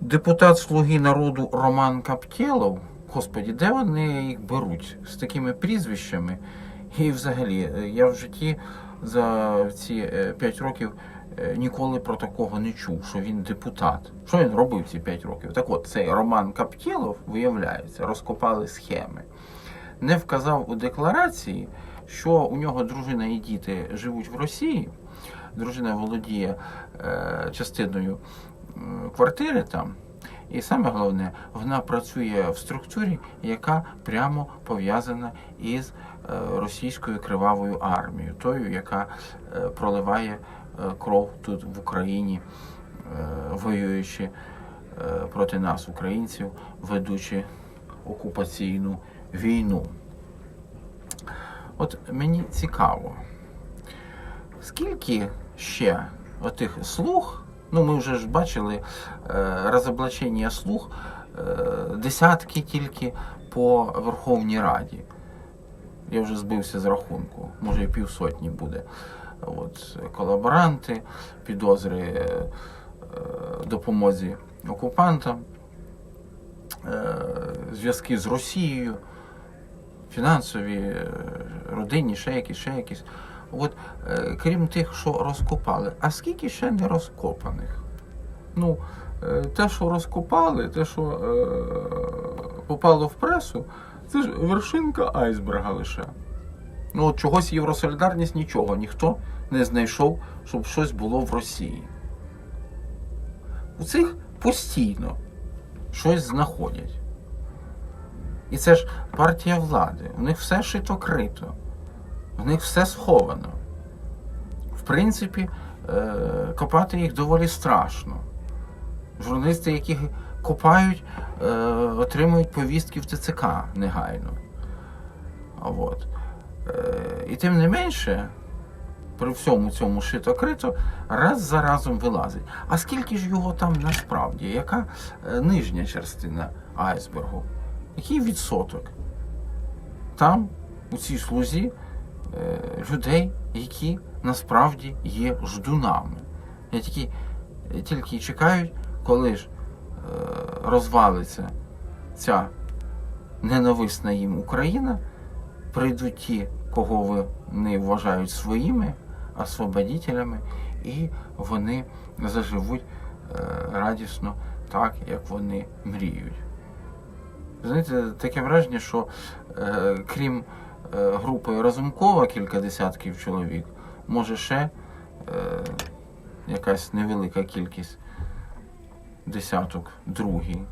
Депутат Слуги народу Роман Каптєлов. Господі, де вони їх беруть з такими прізвищами? І взагалі, е, я в житті за ці 5 років е, ніколи про такого не чув, що він депутат. Що він робив ці 5 років? Так от, цей Роман Каптєлов, виявляється, розкопали схеми. Не вказав у декларації, що у нього дружина і діти живуть в Росії. Дружина володіє е, частиною е, квартири там. І саме головне, вона працює в структурі, яка прямо пов'язана із е, російською кривавою армією, тою, яка е, проливає е, кров тут в Україні, воюючи проти нас, українців, ведучи окупаційну війну. От мені цікаво, скільки ще отих слуг, ну ми вже ж бачили е, розоблачення слуг, е, десятки тільки по Верховній Раді. Я вже збився з рахунку, може і півсотні буде. От, колаборанти, підозри е, допомозі окупантам, зв'язки з Росією, фінансові, родинні, ще якісь, ще якісь. От, е, крім тих, що розкопали, а скільки ще не розкопаних? Ну, е, те, що розкопали, те, що е, попало в пресу, це ж вершинка айсберга лише. Ну, от чогось Євросолідарність нічого, ніхто не знайшов, щоб щось було в Росії. У цих постійно щось знаходять. І це ж партія влади. У них все шито крито. В них все сховано. В принципі, е, копати їх доволі страшно. Журналісти, які копають, е, отримують повістки в ТЦК негайно. От. Е, І тим не менше, при всьому цьому шито-крито, раз за разом вилазить. А скільки ж його там насправді? Яка нижня частина айсбергу? Який відсоток? Там, у цій слузі, людей, які насправді є ждунами. Які тільки чекають, коли ж е, розвалиться ця ненависна їм Україна, прийдуть ті, кого вони вважають своїми освободителями, і вони заживуть е, радісно так, як вони мріють. Знаєте, таке враження, що е, крім е, групи Разумкова, кілька десятків чоловік, може ще е, якась невелика кількість десяток другий.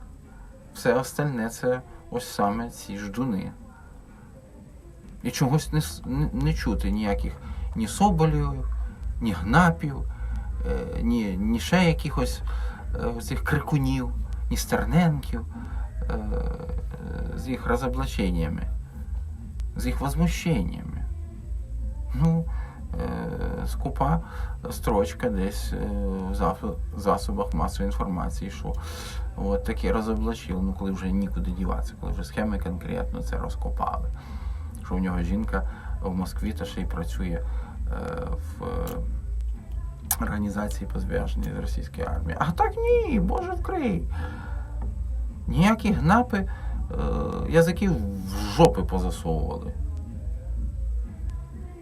Все остальне це ось саме ці ждуни. І чогось не, не, чути ніяких ні соболів, ні гнапів, е, ні, ні ще якихось цих крикунів, ні стерненків з їх розоблаченнями, з їх возмущеннями. Ну, е, скупа строчка десь е, в засобах масової інформації, що от таке розоблачило, ну коли вже нікуди діватися, коли вже схеми конкретно це розкопали. Що у нього жінка в Москві та ще й працює е, в організації по зв'яженню з російської армії. А так ні, Боже вкрий. Ніякі гнапи е, язиків в жопи позасовували.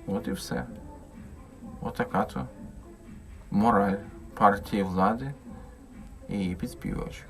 От і все. Отака то мораль партії влади і її підспівачів.